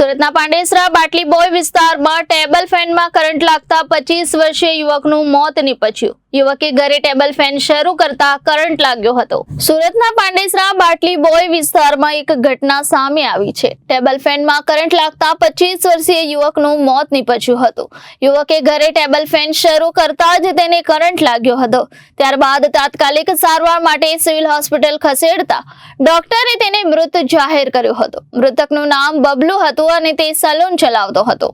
સુરતના પાંડેસરા બાટલી બોય વિસ્તારમાં ટેબલ ફેનમાં કરંટ લાગતા પચીસ વર્ષીય યુવકનું મોત નીપજ્યું. યુવકે ઘરે ટેબલ ફેન શરૂ કરતા કરંટ લાગ્યો હતો. સુરતના પાંડેસરા બાટલી બોય વિસ્તારમાં એક ઘટના સામે આવી છે. ટેબલ ફેનમાં કરંટ લાગતા પચીસ વર્ષીય યુવકનું મોત નીપજ્યું હતું. યુવકે ઘરે ટેબલ ફેન શરૂ કરતા જ તેને કરંટ લાગ્યો હતો. ત્યારબાદ તાત્કાલિક સારવાર માટે સિવિલ હોસ્પિટલ ખસેડતા ડોક્ટરે તેને મૃત જાહેર કર્યો હતો. મૃતકનું નામ બબલુ હતું અને તે સલૂન ચલાવતો હતો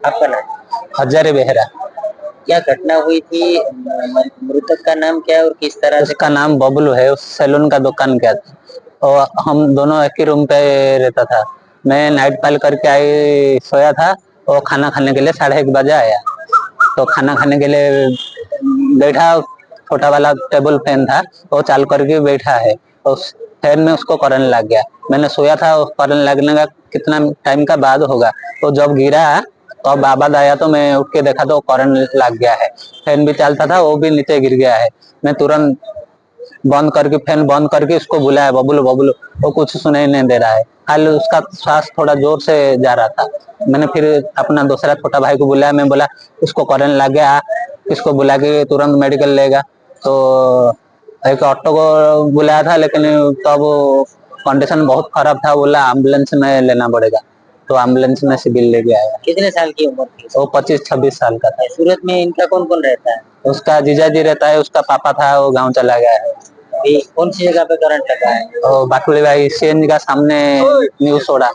आपका नाम हजारे बेहरा क्या घटना हुई थी म- मृतक का नाम क्या है और किस तरह से उसका नाम बबलू है उस सैलून का दुकान क्या था और हम दोनों एक ही रूम पे रहता था मैं नाइट पाल करके आई सोया था और खाना खाने के लिए साढ़े एक बजे आया तो खाना खाने के लिए बैठा छोटा वाला टेबल फैन था वो चाल करके बैठा है उस फ़ैन में उसको करंट लग गया। मैंने सोया था करंट लगने का कितना टाइम का बाद होगा। तो जब गिरा तो आबाद आया तो मैं उठ के देखा तो करंट लग गया है। फ़ैन भी चलता था, वो भी नीचे गिर गया है। मैं तुरंत बंद करके फ़ैन बंद करके उसको बुलाया, बबुल, बबलू, वो कुछ सुनाई नहीं दे रहा है। खाली उसका श्वास थोड़ा ज़ोर से जा रहा था। मैंने फिर अपना दूसरा छोटा भाई को बुलाया, मैं बोला उसको करंट लग गया, इसको बुला के तुरंत मेडिकल लेगा। तो एक ऑटो को बुलाया था लेकिन तब कंडीशन बहुत खराब था बोला एंबुलेंस में लेना पड़ेगा। तो एंबुलेंस में सिविल लेके आया। कितने साल की उम्र थी? वो पच्चीस छब्बीस साल का था। सूरत में इनका कौन कौन रहता है? उसका जीजा जी रहता है उसका पापा था वो गाँव चला गया है। कौन सी जगह पे करंट लगा है? और बाटुली भाई सीएनजी का सामने न्यूज़ छोड़ा